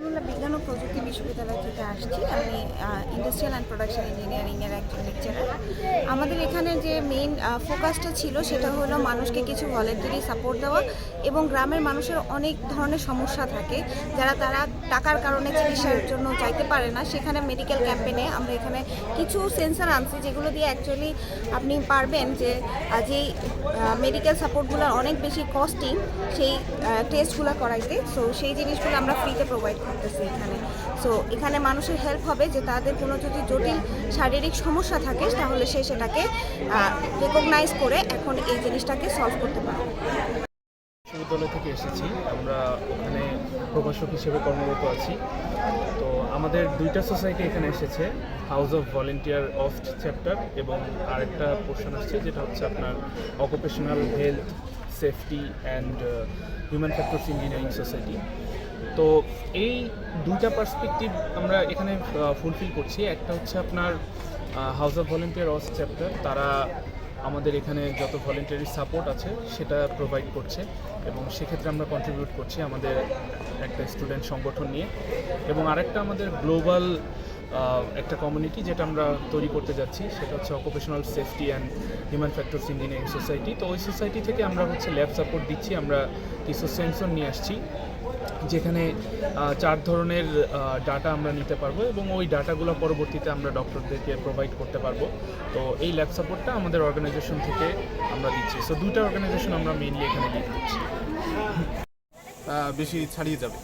আমরা বিজ্ঞান ও প্রযুক্তি বিশ্ববিদ্যালয় থেকে আসছি। আমি ইন্ডাস্ট্রিয়াল অ্যান্ড প্রোডাকশন ইঞ্জিনিয়ারিংয়ের একজন লেকচারার আমাদের এখানে যে মেইন ফোকাসটা ছিল সেটা হলো মানুষকে কিছু ভলেন্টারি সাপোর্ট দেওয়া এবং গ্রামের মানুষের অনেক ধরনের সমস্যা থাকে। যারা, তারা টাকার কারণে চিকিৎসার জন্য যাইতে পারে না। সেখানে মেডিকেল ক্যাম্পেনে আমরা এখানে কিছু সেন্সার আনছি যেগুলো দিয়ে অ্যাকচুয়ালি আপনি পারবেন যে যেই মেডিকেল সাপোর্টগুলো অনেক বেশি কস্টিং সেই টেস্টগুলো করাইতে। সো সেই জিনিসগুলো আমরা ফ্রিতে প্রোভাইড করতেছি এখানে। সো এখানে মানুষের হেল্প হবে যে তাদের কোনো যদি জটিল শারীরিক সমস্যা থাকে, তাহলে সে সেটাকে রেকগনাইজ করে এখন এই জিনিসটাকে সলভ করতে পারে বিশ্ববিদ্যালয় থেকে এসেছি। আমরা ওখানে প্রভাষক হিসেবে কর্মরত আছি। তো আমাদের দুইটা সোসাইটি এখানে এসেছে house of volunteer of chapter এবং আরেকটা পোর্শন আসছে যেটা হচ্ছে আপনার occupational health safety and human factors engineering society তো এই দুইটা পার্সপেক্টিভ আমরা এখানে ফুলফিল করছি। একটা হচ্ছে আপনার house of volunteer of chapter তারা আমাদের এখানে যত ভলেন্টারি সাপোর্ট আছে, সেটা প্রোভাইড করছে এবং সেক্ষেত্রে আমরা কন্ট্রিবিউট করছি আমাদের একটা স্টুডেন্ট সংগঠন নিয়ে। এবং আরেকটা আমাদের গ্লোবাল একটা কমিউনিটি যেটা আমরা তৈরি করতে যাচ্ছি, সেটা হচ্ছে occupational safety and human factors engineering society তো ওই সোসাইটি থেকে আমরা হচ্ছে ল্যাব সাপোর্ট দিচ্ছি, আমরা কিছু সেন্সর নিয়ে আসছি। যেখানে চার ধরনের ডাটা আমরা নিতে পারব এবং ওই ডাটাগুলো পরবর্তীতে আমরা ডক্টরদেরকে প্রোভাইড করতে পারব। তো এই ল্যাব সাপোর্টটা আমাদের অর্গানাইজেশন থেকে আমরা দিচ্ছি। সো দুইটা অর্গানাইজেশন আমরা মেইনলি এখানে দিয়ে দিচ্ছি। বেশি ছাড়িয়ে যাবে।